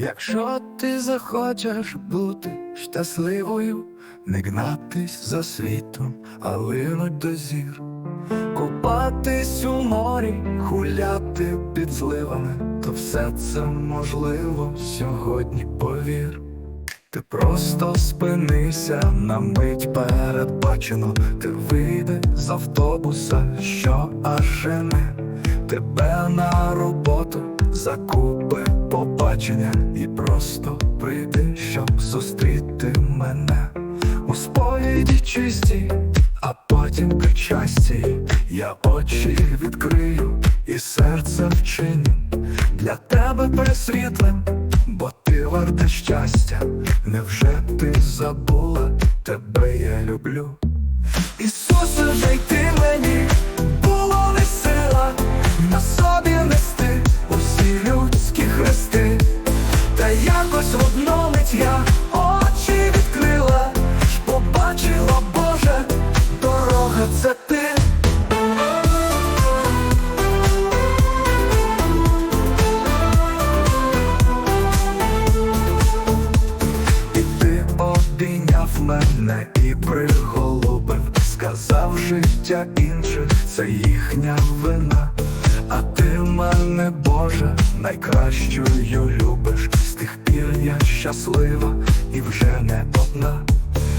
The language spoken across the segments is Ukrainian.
Якщо ти захочеш бути щасливою, не гнатись за світом, а линуть до зір, купатись у морі, гуляти під зливами, то все це можливо сьогодні, повір. Ти просто спинися на мить передбачено, ти вийди з автобуса, що аж жене тебе на роботу, закупи побачення і просто прийди, щоб зустріти мене. У сповіді чисті, а потім причасті я очі відкрию і серце вчиню. Для тебе присвітлим, бо ти варта щастя. Невже ти забула, тебе я люблю? Ісусе, зайти мені, було не сила? На собі нести мене і приголубив, сказав життя інших, це їхня вина. А ти мене, Боже, найкращою любиш. З тих пір я щаслива і вже не одна.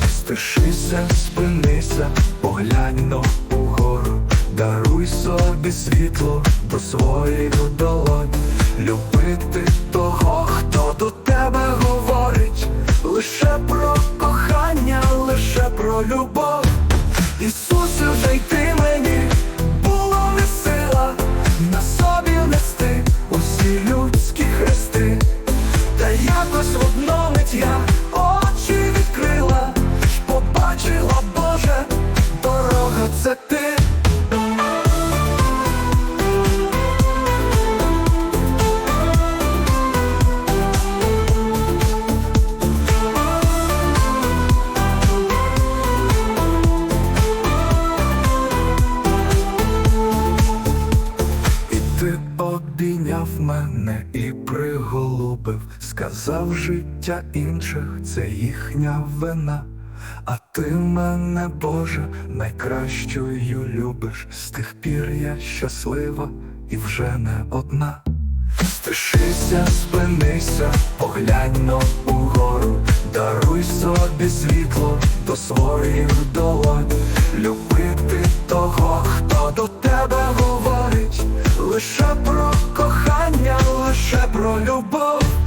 Стишися, спинися, поглянь но угору, даруй собі світло до своєї долонь, про любов. обійняв мене і приголубив, сказав життя інших, це їхня вина, а ти мене, Боже, найкращою любиш. З тих пір я щаслива і вже не одна. Стишися, спинися, поглянь но угору, даруй собі світло до своїх долонь, любити того, хто до тебе. both